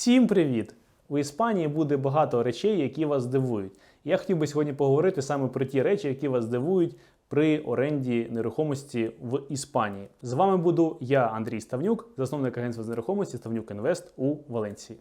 Всім привіт! У Іспанії буде багато речей, які вас здивують. Я хотів би сьогодні поговорити саме про ті речі, які вас здивують при оренді нерухомості в Іспанії. З вами буду я, Андрій Ставнюк, засновник агентства з нерухомості Ставнюк Інвест у Валенції.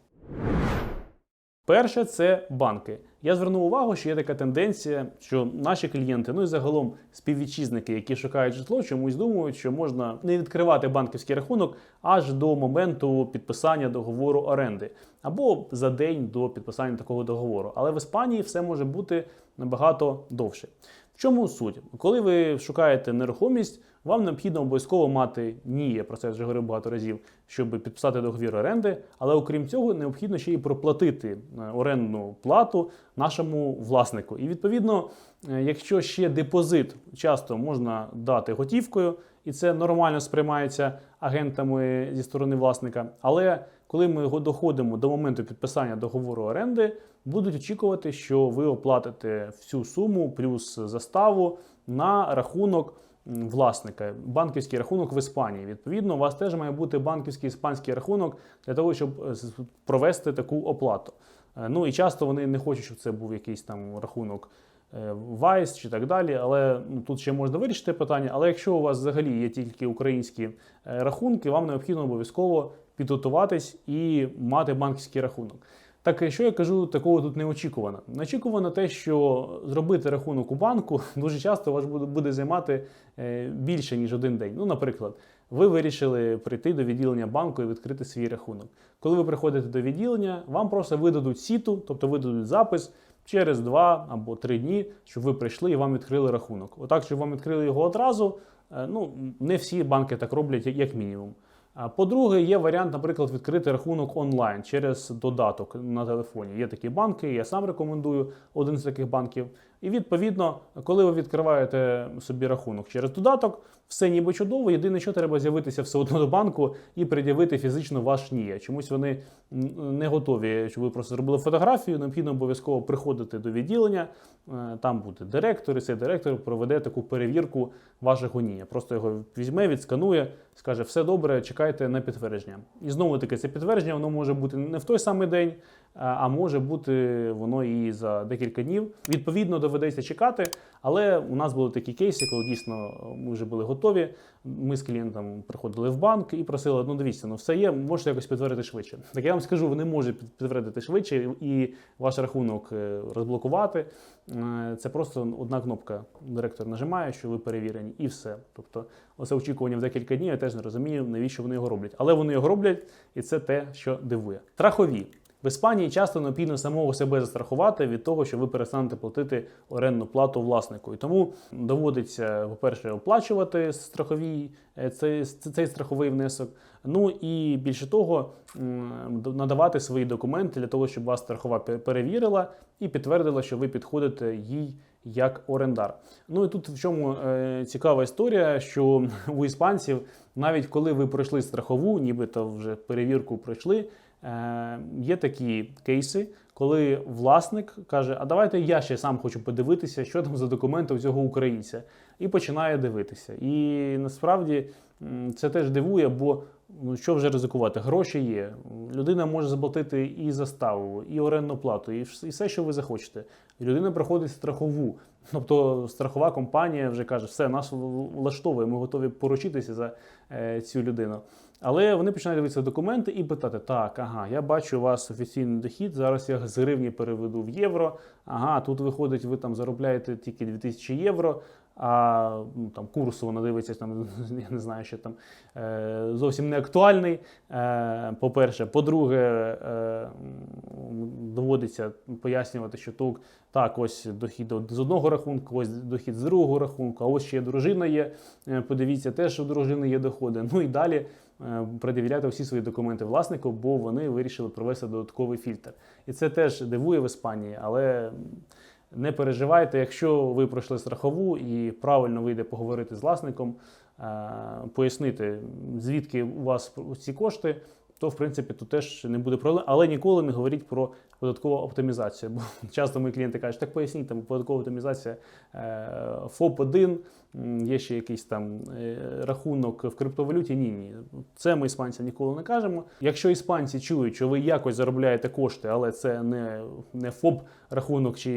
Перше це банки. Я звернув увагу, що є така тенденція, що наші клієнти, ну і загалом співвітчизники, які шукають житло, чомусь думають, що можна не відкривати банківський рахунок аж до моменту підписання договору оренди, або за день до підписання такого договору. Але в Іспанії все може бути набагато довше. В чому суть? Коли ви шукаєте нерухомість, вам необхідно обов'язково мати ні, я про це вже говорив багато разів, щоб підписати договір оренди. Але окрім цього, необхідно ще й проплатити е, орендну плату нашому власнику. І відповідно, е, якщо ще депозит часто можна дати готівкою, і це нормально сприймається агентами зі сторони власника. Але коли ми доходимо до моменту підписання договору оренди, будуть очікувати, що ви оплатите всю суму плюс заставу на рахунок власника, банківський рахунок в Іспанії. Відповідно, у вас теж має бути банківський іспанський рахунок для того, щоб е, провести таку оплату. Е, Ну і часто вони не хочуть, щоб це був якийсь там рахунок е, Вайс чи так далі. Але ну, тут ще можна вирішити питання. Але якщо у вас взагалі є тільки українські рахунки, вам необхідно обов'язково підготуватись і мати банківський рахунок. Так що я кажу, такого тут не очікувано. Неочікувано те, що зробити рахунок у банку дуже часто вас буде, займати е, більше ніж один день. Ну, наприклад, ви вирішили прийти до відділення банку і відкрити свій рахунок. Коли ви приходите до відділення, вам просто видадуть сіту, тобто видадуть запис через два або три дні, щоб ви прийшли і вам відкрили рахунок. Отак, щоб вам відкрили його одразу. е, Ну, не всі банки так роблять, як мінімум. По-друге, є варіант, наприклад, відкрити рахунок онлайн через додаток на телефоні. Є такі банки, я сам рекомендую один з таких банків. І відповідно, коли ви відкриваєте собі рахунок через додаток, все ніби чудово. Єдине, що треба з'явитися все одно до банку і пред'явити фізично ваш НІЄ. Чомусь вони не готові, щоб ви просто зробили фотографію. Необхідно обов'язково приходити до відділення. е, Там буде директор, і цей директор проведе таку перевірку вашого НІЄ. Просто його візьме, відсканує, скаже, все добре, чекайте на підтвердження. І знову таки, це підтвердження воно може бути не в той самий день, а- а може бути воно і за декілька днів. Відповідно, доведеться чекати. Але у нас були такі кейси, коли дійсно ми вже були готові. Ми з клієнтом приходили в банк і просили: ну дивіться, ну все є, можете якось підтвердити швидше. Так я вам скажу, вони можуть підтвердити швидше і ваш рахунок е, розблокувати. Е, Це просто одна кнопка. Директор нажимає, що ви перевірені, і все. Тобто, оце очікування в декілька днів. Я теж не розумію, навіщо вони його роблять. Але вони його роблять, і це те, що дивує. Страхові. В Іспанії часто необхідно самого себе застрахувати від того, що ви перестанете платити орендну плату власнику. І тому доводиться, по-перше, оплачувати страхові, е, цей, цей страховий внесок. Ну і більше того, надавати свої документи для того, щоб вас страхова перевірила і підтвердила, що ви підходите їй як орендар. Ну і тут в чому е, цікава історія, що у іспанців, навіть коли ви пройшли страхову, нібито вже перевірку пройшли. Е, є такі кейси, коли власник каже: А давайте я ще сам хочу подивитися, що там за документи у цього українця, і починає дивитися. І насправді це теж дивує, бо ну що вже ризикувати? Гроші є. Людина може заплатити і заставу, і орендну плату, і все, що ви захочете. Людина проходить страхову. Тобто страхова компанія вже каже, все, нас влаштовує, ми готові поручитися за е, цю людину. Але вони починають дивитися документи і питати: так, ага, я бачу у вас офіційний дохід. Зараз я з гривні переведу в євро. Ага, тут виходить, ви там заробляєте тільки 2000 євро. А ну, там курс вона дивиться, там я не знаю, що там е, зовсім не актуальний. Е, по-перше, по-друге, е, доводиться пояснювати, що тут так, ось дохід з одного рахунку, ось дохід з другого рахунку, а ось ще дружина є. Е, Подивіться, теж у дружини є доходи. Ну і далі пред'являти всі свої документи власнику, бо вони вирішили провести додатковий фільтр. І це теж дивує в Іспанії, але не переживайте, якщо ви пройшли страхову і правильно вийде поговорити з власником, е, пояснити, звідки у вас ці кошти. то в принципі тут теж не буде проблем. Але ніколи не говоріть про податкову оптимізацію. Бо часто мої клієнти кажуть, так поясніть, там податкова оптимізація е, ФОП-1, є ще якийсь там е, рахунок в криптовалюті. Ні, ні. Це ми іспанцям ніколи не кажемо. Якщо іспанці чують, що ви якось заробляєте кошти, але це не, не ФОП рахунок чи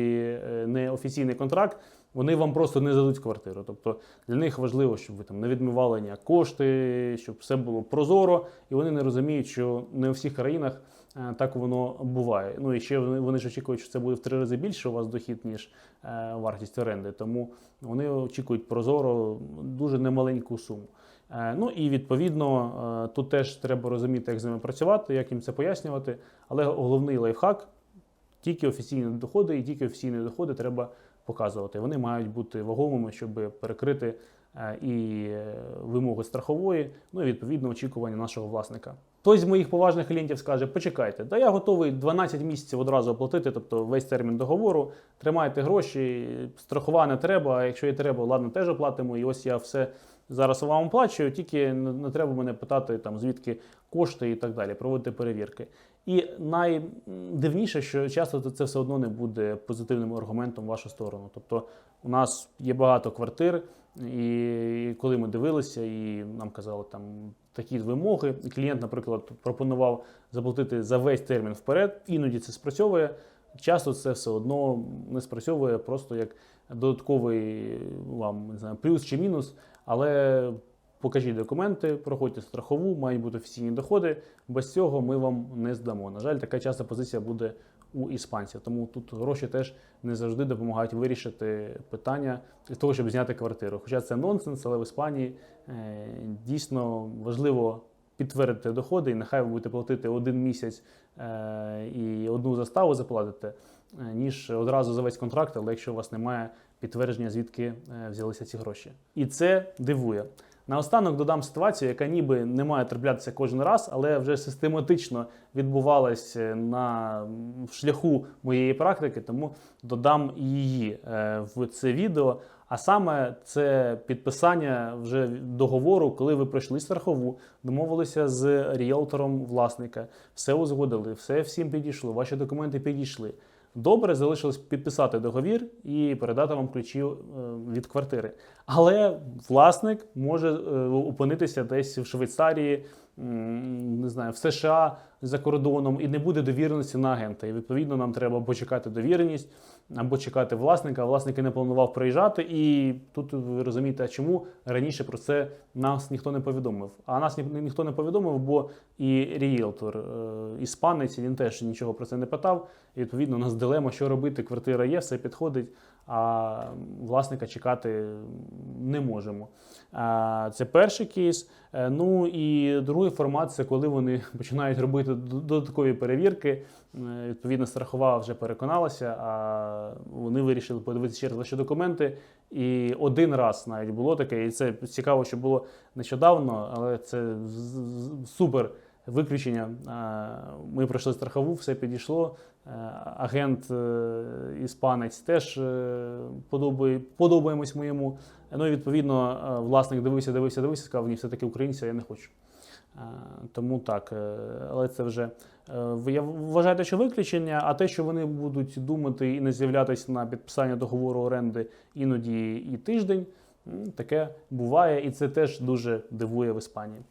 е, не офіційний контракт. Вони вам просто не дадуть квартиру. Тобто для них важливо, щоб ви там не відмивали ніяк кошти, щоб все було прозоро, і вони не розуміють, що не у всіх країнах так воно буває. Ну і ще вони, ж очікують, що це буде в три рази більше у вас дохід, ніж е, вартість оренди. Тому вони очікують прозоро дуже немаленьку суму. Е, Ну і відповідно е, тут теж треба розуміти, як з ними працювати, як їм це пояснювати. Але головний лайфхак тільки офіційні доходи, і тільки офіційні доходи треба показувати. Вони мають бути вагомими, щоб перекрити е, і е, вимоги страхової, ну і відповідно очікування нашого власника. Хтось з моїх поважних клієнтів скаже: почекайте, да я готовий 12 місяців одразу оплатити, тобто весь термін договору. Тримайте гроші, страхова не треба. А якщо і треба, ладно, теж оплатимо. І ось я все зараз вам оплачую, тільки не треба мене питати там звідки кошти і так далі, проводити перевірки. І найдивніше, що часто це все одно не буде позитивним аргументом в вашу сторону. Тобто у нас є багато квартир, і коли ми дивилися, і нам казали там такі вимоги, і клієнт, наприклад, пропонував заплатити за весь термін вперед, іноді це спрацьовує. Часто це все одно не спрацьовує просто як додатковий вам не знаю, плюс чи мінус, але покажіть документи, проходьте страхову, мають бути офіційні доходи. Без цього ми вам не здамо. На жаль, така часто позиція буде у іспанців. Тому тут гроші теж не завжди допомагають вирішити питання для того, щоб зняти квартиру. Хоча це нонсенс, але в Іспанії е, дійсно важливо підтвердити доходи, і нехай ви будете платити один місяць е, і одну заставу заплатите, ніж одразу за весь контракт, але якщо у вас немає підтвердження, звідки е, взялися ці гроші. І це дивує. Наостанок додам ситуацію, яка ніби не має траплятися кожен раз, але вже систематично відбувалась е, на шляху моєї практики, тому додам її е, в це відео. А саме це підписання вже договору, коли ви пройшли страхову, домовилися з ріелтором власника, все узгодили, все всім підійшло, ваші документи підійшли. Добре, залишилось підписати договір і передати вам ключі е, від квартири. Але власник може е, опинитися десь в Швейцарії, не знаю, в США за кордоном, і не буде довіреності на агента. І відповідно нам треба почекати довіреність, або чекати власника. Власник не планував приїжджати. І тут ви розумієте, чому раніше про це нас ніхто не повідомив. А нас ні, ніхто не повідомив, бо і рієлтор е, іспанець, він теж нічого про це не питав. І відповідно у нас дилема, що робити. Квартира є, все підходить, а власника чекати не можемо. Це перший кейс. Е, Ну і другий формат це коли вони починають робити додаткові перевірки. Е, Відповідно, страхова вже переконалася, а вони вирішили подивитися раз ваші документи. І один раз навіть було таке, і це цікаво, що було нещодавно, але це супер виключення. Ми пройшли страхову, все підійшло. Агент іспанець теж подобає, подобаємось моєму. Ну і відповідно е, власник дивився, дивився, дивився, сказав, ні, все-таки українця, я не хочу. Е, Тому так, е, але це вже я вважаю, що виключення, а те, що вони будуть думати і не з'являтися на підписання договору оренди іноді і тиждень, таке буває, і це теж дуже дивує в Іспанії.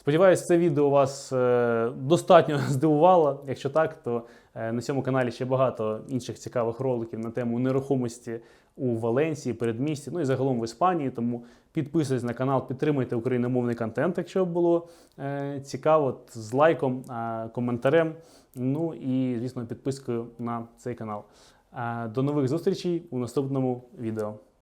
Сподіваюсь, це відео вас е, достатньо здивувало. Якщо так, то е, на цьому каналі ще багато інших цікавих роликів на тему нерухомості у Валенсії, передмісті, ну і загалом в Іспанії. Тому підписуйтесь на канал, підтримуйте україномовний контент, якщо було е, цікаво, з лайком, коментарем. Ну і, звісно, підпискою на цей канал. До нових зустрічей у наступному відео.